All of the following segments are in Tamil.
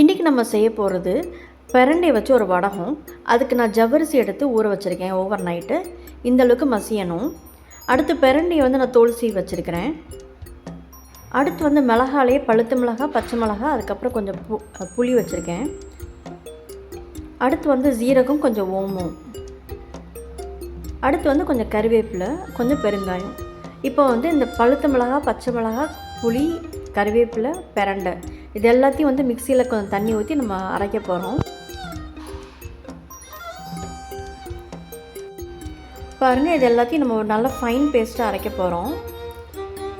இன்றைக்கி நம்ம செய்ய போகிறது பிரண்டை வச்சு ஒரு வடகம். அதுக்கு நான் ஜவ்வரிசி எடுத்து ஊற வச்சுருக்கேன் ஓவர் நைட்டு. இந்தளவுக்கு மசியணும். அடுத்து பிரண்டையை வந்து நான் தோல் வச்சுருக்கிறேன். அடுத்து வந்து மிளகாலேயே பழுத்த மிளகா பச்சை மிளகா அதுக்கப்புறம் கொஞ்சம் பு புளி வச்சுருக்கேன். அடுத்து வந்து ஜீரகம் கொஞ்சம் ஓமம். அடுத்து வந்து கொஞ்சம் கருவேப்பிலை கொஞ்சம் பெருங்காயம். இப்போ வந்து இந்த பழுத்த மிளகா பச்சை மிளகா புளி கறிவேப்பிலை பிரண்டை இது எல்லாத்தையும் வந்து மிக்சியில் கொஞ்சம் தண்ணி ஊற்றி நம்ம அரைக்க போகிறோம் பாருங்கள் இது எல்லாத்தையும் நம்ம ஒரு நல்ல ஃபைன் பேஸ்ட்டாக அரைக்க போகிறோம்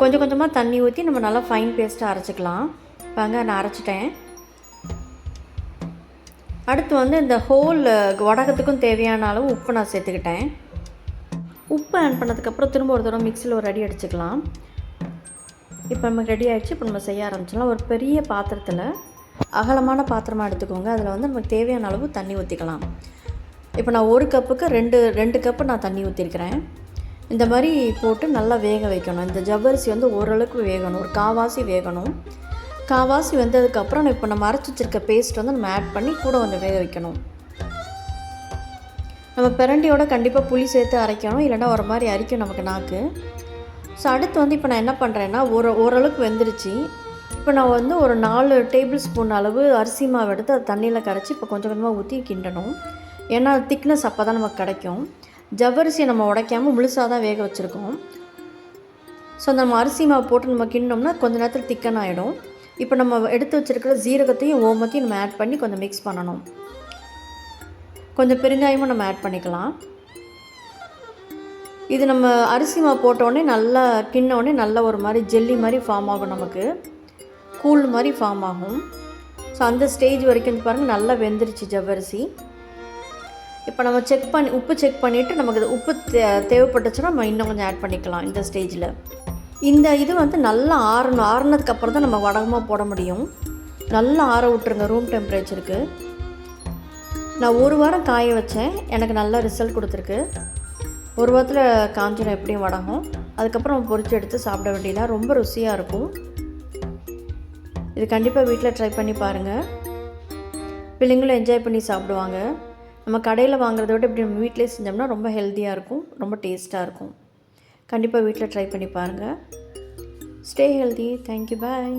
கொஞ்சம் கொஞ்சமாக தண்ணி ஊற்றி நம்ம நல்லா ஃபைன் பேஸ்ட்டாக அரைச்சிக்கலாம். பாருங்க நான் அரைச்சிட்டேன். அடுத்து வந்து இந்த ஹோல் வடகத்துக்கும் தேவையான அளவு உப்பு நான் சேர்த்துக்கிட்டேன். உப்பு ஆட் பண்ணதுக்கப்புறம் திரும்ப ஒரு தடவை மிக்சியில் ஒரு அடி அடிச்சுக்கலாம். இப்போ நமக்கு ரெடி ஆகிடுச்சு இப்போ நம்ம செய்ய ஆரம்பிச்சிடலாம். ஒரு பெரிய பாத்திரத்தில் அகலமான பாத்திரமாக எடுத்துக்கோங்க. அதில் வந்து நமக்கு தேவையான அளவு தண்ணி ஊற்றிக்கலாம் இப்போ நான் ஒரு கப்புக்கு ரெண்டு ரெண்டு கப்பு நான் தண்ணி ஊற்றிருக்கிறேன் இந்த மாதிரி போட்டு நல்லா வேக வைக்கணும். இந்த ஜவ்வரிசி வந்து ஓரளவுக்கு வேகணும். ஒரு காவாசி வேகணும். காவாசி வெந்ததுக்கப்புறம் இப்போ நம்ம அரைச்சி வச்சிருக்க பேஸ்ட் வந்து நம்ம ஆட் பண்ணி கூட கொஞ்சம் வேக வைக்கணும். நம்ம பிரண்டியோட கண்டிப்பாக புளி சேர்த்து அரைக்கணும். இல்லைன்னா ஒரு மாதிரி அரிக்கும் நமக்கு நாக்கு. ஸோ அடுத்து வந்து இப்போ நான் என்ன பண்ணுறேன்னா ஒரு ஓரளவுக்கு வெந்துருச்சு. இப்போ நான் வந்து ஒரு நாலு டேபிள் ஸ்பூன் அளவு அரிசி மாவு எடுத்து அது தண்ணியில் கரைச்சி இப்போ கொஞ்சம் கொஞ்சமாக ஊற்றி கிண்டணும். ஏன்னா திக்னஸ் அப்போ தான் நமக்கு கிடைக்கும். ஜவ்வரிசியை நம்ம உடைக்காமல் முழுசாக தான் வேக வச்சுருக்கோம். ஸோ நம்ம அரிசி மாவு போட்டு நம்ம கிண்டோம்னா கொஞ்ச நேரத்தில் திக்கன் ஆகிடும் இப்போ நம்ம எடுத்து வச்சுருக்கிற ஜீரகத்தையும் ஓமத்தையும் நம்ம ஆட் பண்ணி கொஞ்சம் மிக்ஸ் பண்ணணும். கொஞ்சம் பெருங்காயமும் நம்ம ஆட் பண்ணிக்கலாம். இது நம்ம அரிசி மாவு போட்டோடனே நல்லா கிண்ணோடனே நல்லா ஒரு மாதிரி ஜெல்லி மாதிரி ஃபார்ம் ஆகும் நமக்கு. கூழ் மாதிரி ஃபார்ம் ஆகும். ஸோ அந்த ஸ்டேஜ் வரைக்கும் வந்து பாருங்கள் நல்லா வெந்துருச்சு ஜவ்வரிசி. இப்போ நம்ம செக் பண்ணி உப்பு செக் பண்ணிவிட்டு நமக்கு உப்பு தே தேவைப்பட்டுச்சுன்னா நம்ம இன்னும் கொஞ்சம் ஆட் பண்ணிக்கலாம் இந்த ஸ்டேஜில் இந்த இது வந்து நல்லா ஆறணும். ஆறுனதுக்கப்புறம் தான் நம்ம வடகமாக போட முடியும். நல்லா ஆற விட்டுருங்க ரூம் டெம்பரேச்சருக்கு நான் ஒரு வாரம் காய வச்சேன். எனக்கு நல்ல ரிசல்ட் கொடுத்துருக்கு. ஒரு வாரத்தில் காஞ்சிடும் எப்படியும் வடகும். அதுக்கப்புறம் பொறிச்சு எடுத்து சாப்பிட வேண்டியதாக ரொம்ப ருசியாக இருக்கும். இது கண்டிப்பாக வீட்டில் ட்ரை பண்ணி பாருங்கள் பிள்ளைங்களும் என்ஜாய் பண்ணி சாப்பிடுவாங்க. நம்ம கடையில் வாங்குறத விட இப்படி நம்ம வீட்டிலே செஞ்சோம்னா ரொம்ப ஹெல்த்தியாக இருக்கும் ரொம்ப டேஸ்ட்டாக இருக்கும். கண்டிப்பாக வீட்டில் ட்ரை பண்ணி பாருங்கள் ஸ்டே ஹெல்தி தேங்க்யூ பாய்